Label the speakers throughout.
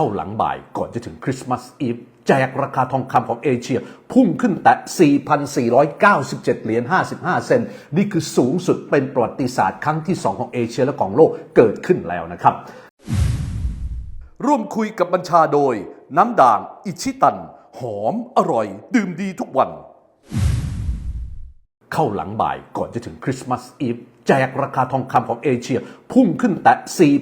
Speaker 1: เข้าหลังบ่ายก่อนจะถึงคริสต์มาสอีฟแจกราคาทองคำของเอเชีย พุ่งขึ้นแต่ 4,497 เหรียญ 55 เซนนี่คือสูงสุดเป็นประวัติศาสตร์ครั้งที่ 2 ของเอเชียและของโลกเกิดขึ้นแล้วนะครับ ร่วมคุยกับบัญชาโดย น้ำด่าง อิชิตัน หอม อร่อย ดื่มดีทุกวัน เข้าหลังบ่ายก่อนจะถึงคริสต์มาสอีฟแจกราคาทองคำของเอเชีย พุ่งขึ้นแต่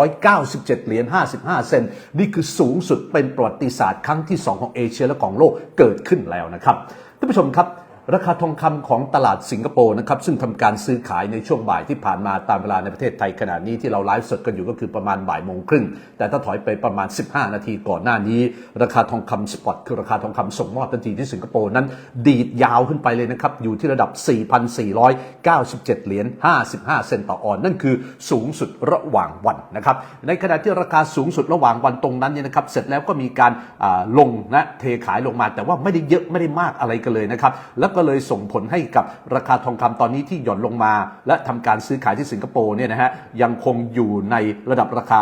Speaker 1: 4,497 เหรียญ 55 เซนต์นี่คือสูงสุดเป็นประวัติศาสตร์ครั้งที่ 2 ของเอเชียและของโลกเกิดขึ้นแล้วนะครับท่านผู้ชมครับ ราคาทองคำของตลาดสิงคโปร์นะครับซึ่งทำการซื้อขายในช่วงบ่ายที่ผ่านมาตามเวลาในประเทศไทยขณะนี้ที่เราไลฟ์สดกันอยู่ก็คือประมาณบ่ายโมงครึ่ง แต่ถ้าถอยไปประมาณ 15 นาทีก่อนหน้านี้ ราคาทองคำสปอตคือราคาทองคำส่งมอบทันทีที่สิงคโปร์นั้น ดีดยาวขึ้นไปเลยนะครับ อยู่ที่ระดับ 4,497 เหรียญ55 เซนต์ต่อออน นั่นคือสูงสุดระหว่างวันนะครับในขณะที่ราคาสูงสุดระหว่างวันตรงนั้นเนี่ยนะครับเสร็จแล้วก็มีการลงนะเทขายลงมา แต่ว่าไม่ได้เยอะไม่ได้มากอะไรกันเลยนะครับแล้วก็เลยส่งผลให้กับราคาทองคำตอนนี้ที่หย่อนลงมา และทำการซื้อขายที่สิงคโปร์เนี่ยนะฮะยังคงอยู่ในระดับราคา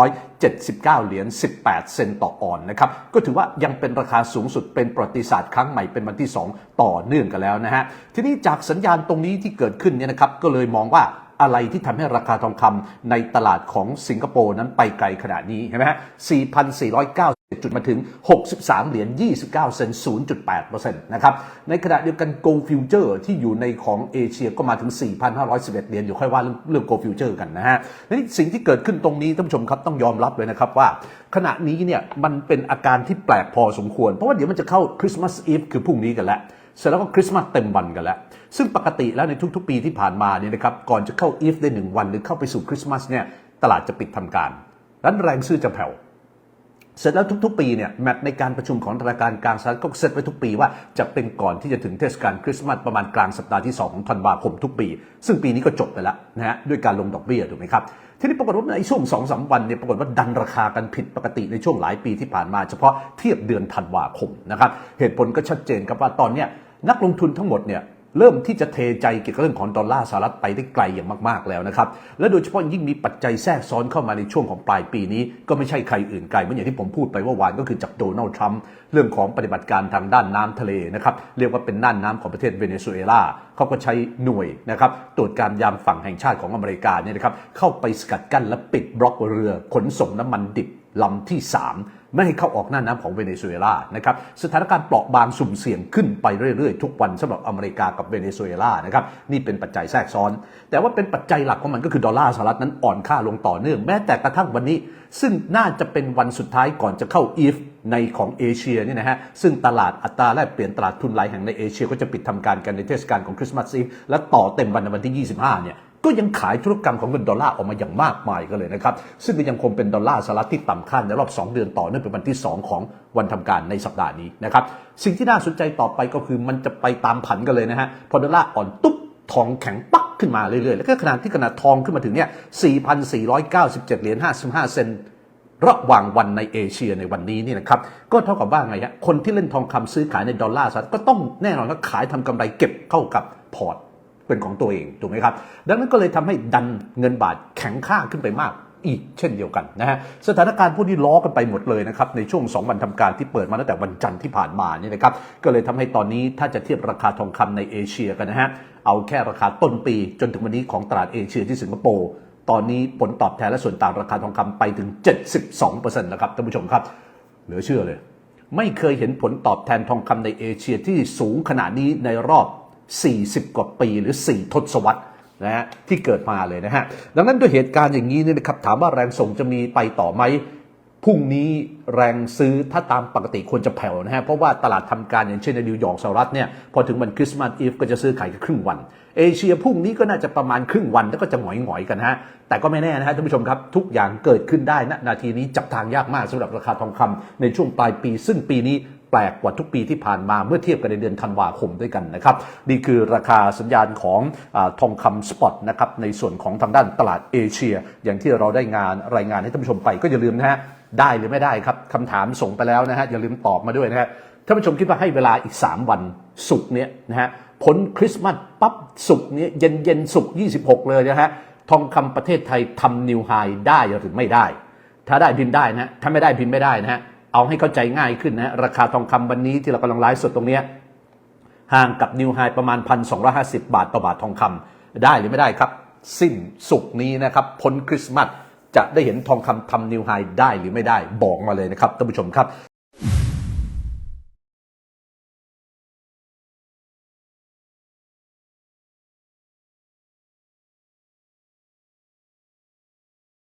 Speaker 1: 4,479 เหรียญ 18 เซนต์ต่อออนนะครับก็ถือว่ายังเป็นราคาสูงสุดเป็นประวัติศาสตร์ครั้งใหม่เป็นวันที่ 2 ต่อเนื่องกันแล้วนะฮะทีนี้จากสัญญาณตรงนี้ที่เกิดขึ้นเนี่ยนะครับก็เลยมองว่า อะไรที่ทำให้ราคาทองคำในตลาดของสิงคโปร์นั้นไปไกลขนาดนี้เห็นไหมฮะ4,409จุดมาถึง 63 เหรียญ 29 เซนต์0.8%นะครับ ในขณะเดียวกัน Gold Future ที่อยู่ในของเอเชียก็มาถึง 4,511 เหรียญอยู่ค่อยว่าเรื่องเรื่อง Gold Future กันนะฮะนี่สิ่งที่เกิดขึ้นตรงนี้ท่านผู้ชมครับต้องยอมรับเลยนะครับว่า ขณะนี้เนี่ยมันเป็นอาการที่แปลกพอสมควร เพราะว่าเดี๋ยวมันจะเข้าคริสต์มาสอีฟคือพรุ่งนี้กันแล้ว เสร็จแล้วก็คริสต์มาสเต็มวันกันแล้ว ซึ่งปกติแล้วในทุกๆ ปีที่ผ่านมาเนี่ยนะครับก่อนจะเข้าอีฟได้หนึ่งวันหรือเข้าไปสู่คริสต์มาสเนี่ยตลาดจะปิดทำการดังนั้นแรงซื้อจะแผ่ว เสร็จแล้วทุกๆ ปีเนี่ยแมตในการประชุมของธนาคารกลางสหรัฐก็เซตไว้ทุกปีว่าจะเป็นก่อนที่จะถึงเทศกาลคริสต์มาสประมาณกลางสัปดาห์ที่2ของธันวาคมทุกปี ซึ่งปีนี้ก็จบไปแล้วนะฮะด้วยการลงดอกเบี้ยถูกไหมครับทีนี้ปรากฏว่าในช่วง2อสวันเนี่ยปรากฏว่าดันราคากันผิดปกติในช่วงหลายปีที่ผ่านมาเฉพาะเทียบเดือนธันวาคมนะครับเหตุผลก็ชัดเจนครับว่าตอนเนี้ยนักลงทุนทั้งหมดเนี่ย เริ่มที่จะเทใจเกี่ยวกับเรื่องของดอลลาร์สหรัฐไปได้ไกลอย่างมาก ๆ แล้วนะครับ และโดยเฉพาะยิ่งมีปัจจัยแทรกซ้อนเข้ามาในช่วงของปลายปีนี้ ก็ไม่ใช่ใครอื่นไกลเหมือนอย่างที่ผมพูดไปว่าวานก็คือจากโดนัลด์ทรัมป์เรื่องของปฏิบัติการทางด้านน้ำทะเลนะครับ เรียกว่าเป็นน่านน้ำของประเทศเวเนซุเอลาเขาก็ใช้หน่วยนะครับตรวจการยามฝั่งแห่งชาติของอเมริกาเนี่ยนะครับเข้าไปสกัดกั้นและปิดบล็อกเรือขนส่งน้ำมันดิบ ลำที่ 3 ไม่ให้เข้าออกหน้าน้ำของเวเนซุเอลานะครับสถานการณ์เปราะบางสุ่มเสี่ยงขึ้นไปเรื่อยๆ ทุกวันสำหรับอเมริกากับเวเนซุเอลานะครับนี่เป็นปัจจัยแทรกซ้อน แต่ว่าเป็นปัจจัยหลักของมันก็คือดอลลาร์สหรัฐนั้นอ่อนค่าลงต่อเนื่องแม้แต่กระทั่งวันนี้ ซึ่งน่าจะเป็นวันสุดท้ายก่อนจะเข้าอีฟในของเอเชียนี่นะฮะซึ่งตลาดอัตราแลกเปลี่ยนตลาดทุนหลายแห่งในเอเชีย ก็จะปิดทำการกันในเทศกาลของคริสต์มาสอีฟและต่อเต็มวันในวันที่ 25เนี่ย ก็ยังขายธุรกรรมของเงินดอลลาร์ออกมาอย่างมากมายกันเลยนะครับซึ่งก็ยังคงเป็นดอลลาร์สหรัฐที่ต่ำค่าในรอบ 2 เดือนต่อเนื่องเป็นวันที่ 2 ของวันทำการในสัปดาห์นี้นะครับสิ่งที่น่าสนใจต่อไปก็คือมันจะไปตามผันกันเลยนะฮะพอดอลลาร์อ่อนตุ๊บทองแข็งปักขึ้นมาเรื่อยๆ แล้วก็ขนาดที่ขนาดทองขึ้นมาถึงเนี่ย 4,497 เหรียญ 55 เซนต์ระหว่างวันในเอเชียในวันนี้นี่นะครับ ก็เท่ากับว่าไงฮะ คนที่เล่นทองคำซื้อขายในดอลลาร์สหรัฐก็ต้องแน่นอนว่าขายทำกำไรเก็บเข้ากับพอร์ต เป็นของตัวเองถูกไหมครับ ดังนั้นก็เลยทำให้ดันเงินบาทแข็งค่าขึ้นไปมากอีกเช่นเดียวกันนะฮะสถานการณ์พวกนี้ล้อกันไปหมดเลยนะครับในช่วง 2 วันทำการที่เปิดมาตั้งแต่วันจันทร์ที่ผ่านมาเนี่ยนะครับก็เลยทำให้ตอนนี้ถ้าจะเทียบราคาทองคำในเอเชียกันนะฮะเอาแค่ราคาต้นปีจนถึงวันนี้ของตลาดเอเชียที่สิงคโปร์ตอนนี้ผลตอบแทนและส่วนต่างราคาทองคำไปถึง 72%แล้วครับท่านผู้ชมครับ เหลือเชื่อเลย ไม่เคยเห็นผลตอบแทนทองคำในเอเชียที่สูงขนาดนี้ในรอบ 40 กว่าปีหรือ 4 ทศวรรษนะฮะที่เกิดมาเลยนะฮะ ดังนั้นด้วยเหตุการณ์อย่างนี้เนี่ยนะครับถามว่าแรงส่งจะมีไปต่อไหมพรุ่งนี้แรงซื้อถ้าตามปกติควรจะแผ่วนะฮะ เพราะว่าตลาดทำการอย่างเช่นในนิวยอร์กสหรัฐเนี่ยพอถึงวันคริสต์มาสอีฟก็จะซื้อขายแค่ครึ่งวัน เอเชียพรุ่งนี้ก็น่าจะประมาณครึ่งวันแล้วก็จะหงอยหงอยๆกันฮะ แต่ก็ไม่แน่นะฮะท่านผู้ชมครับ ทุกอย่างเกิดขึ้นได้ณนาทีนี้จับทางยากมากสำหรับราคาทองคำในช่วงปลายปี ซึ่งปีนี้ แปลกกว่าทุกปีที่ผ่านมาเมื่อเทียบกันในเดือนธันวาคมด้วยกันนะครับนี่คือราคาสัญญาณของอทองคำสปอตนะครับในส่วนของทางด้านตลาดเอเชีย อย่างที่เราได้งานรายงานให้ท่านผู้ชมไปก็อย่าลืมนะฮะได้หรือไม่ได้ครับคำถามส่งไปแล้วนะฮะอย่าลืมตอบมาด้วยนะฮะท่านผู้ชมคิดว่าให้เวลาอีก 3 วันศุกเนี้ยนะฮะพ้นคริสต์มาสปั๊บศุกเนี้ยเย็นเย็นๆศุก26 เลยนะฮะทองคำประเทศไทยทำนิวไฮได้หรือไม่ได้ ถ้าได้พิมพ์ได้นะฮะถ้าไม่ได้พิมพ์ไม่ได้นะฮะ เอาให้เข้าใจง่ายขึ้นนะราคาทองคำวันนี้ที่เรากำลังไลฟ์สดตรงนี้ห่างกับนิวไฮประมาณ 1,250 บาทต่อบาททองคำได้หรือไม่ได้ครับ สิ้นสุกนี้นะครับพ้นคริสต์มาสจะได้เห็นทองคำทำนิวไฮได้หรือไม่ได้บอกมาเลยนะครับท่านผู้ชมครับ